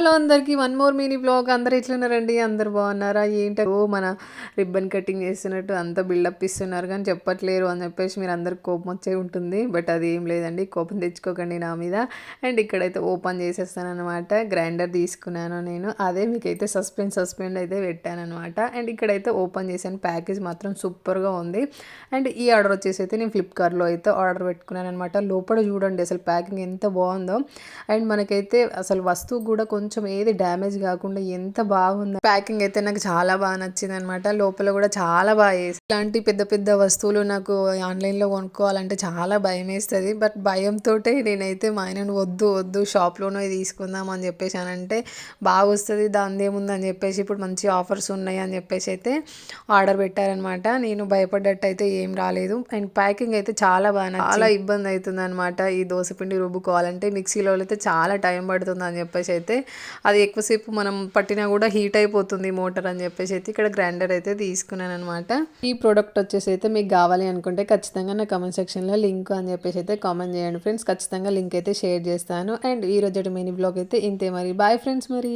Hello అందరికీ one more mini blog. అందరు ఎట్లున్నారండి అందరు బాగున్నారా? ఏంటో మన రిబ్బన్ కటింగ్ చేస్తున్నట్టు అంత బిల్డప్ ఇస్తున్నారు కానీ చెప్పట్లేరు అని చెప్పేసి మీరు అందరికి కోపం వచ్చే ఉంటుంది. బట్ అది ఏం లేదండి కోపం తెచ్చుకోకండి నా మీద. అండ్ ఇక్కడైతే ఓపెన్ చేసేస్తాను అనమాట గ్రైండర్ తీసుకున్నాను నేను. అదే మీకైతే సస్పెండ్ సస్పెండ్ అయితే పెట్టాను అనమాట అండ్ ఇక్కడైతే ఓపెన్ చేశాను ప్యాకేజ్ మాత్రం సూపర్గా ఉంది. అండ్ ఈ ఆర్డర్ వచ్చేసి అయితే నేను ఫ్లిప్కార్ట్లో అయితే ఆర్డర్ పెట్టుకున్నాను అనమాట లోపల చూడండి అసలు ప్యాకింగ్ ఎంత బాగుందో. అండ్ మనకైతే అసలు వస్తువు కూడా కొంచెం కొంచెం ఏది డ్యామేజ్ కాకుండా ఎంత బాగుంది. ప్యాకింగ్ అయితే నాకు చాలా బాగా నచ్చింది అనమాట లోపల కూడా చాలా బాగా వేసి ఇలాంటి పెద్ద పెద్ద వస్తువులు నాకు ఆన్లైన్లో కొనుక్కోవాలంటే చాలా భయం వేస్తుంది. బట్ భయంతో నేనైతే మా ఆయనను వద్దు వద్దు షాప్లోనే తీసుకుందాం అని చెప్పేసి అని అంటే బాగా వస్తుంది. దాని ఏముంది అని చెప్పేసి ఇప్పుడు మంచి ఆఫర్స్ ఉన్నాయి అని చెప్పేసి అయితే ఆర్డర్ పెట్టారనమాట నేను భయపడ్డట్టు అయితే ఏం రాలేదు. అండ్ ప్యాకింగ్ అయితే చాలా బాగా చాలా ఇబ్బంది అవుతుంది అనమాట ఈ దోశపిండి రుబ్బుకోవాలంటే. మిక్సీలో అయితే చాలా టైం పడుతుంది అని చెప్పేసి అయితే అది ఎక్కువసేపు మనం పట్టినా కూడా హీట్ అయిపోతుంది మోటార్ అని చెప్పేసి అయితే ఇక్కడ గ్రైండర్ అయితే తీసుకున్నాను అనమాట ఈ ప్రోడక్ట్ వచ్చేసి అయితే మీకు కావాలి అనుకుంటే ఖచ్చితంగా నా కమెంట్ సెక్షన్లో లింక్ అని చెప్పేసి అయితే కామెంట్ చేయండి. ఫ్రెండ్స్ ఖచ్చితంగా లింక్ అయితే షేర్ చేస్తాను. అండ్ ఈ రోజు మినీ బ్లాగ్ అయితే ఇంతే మరి. బాయ్ ఫ్రెండ్స్ మరి.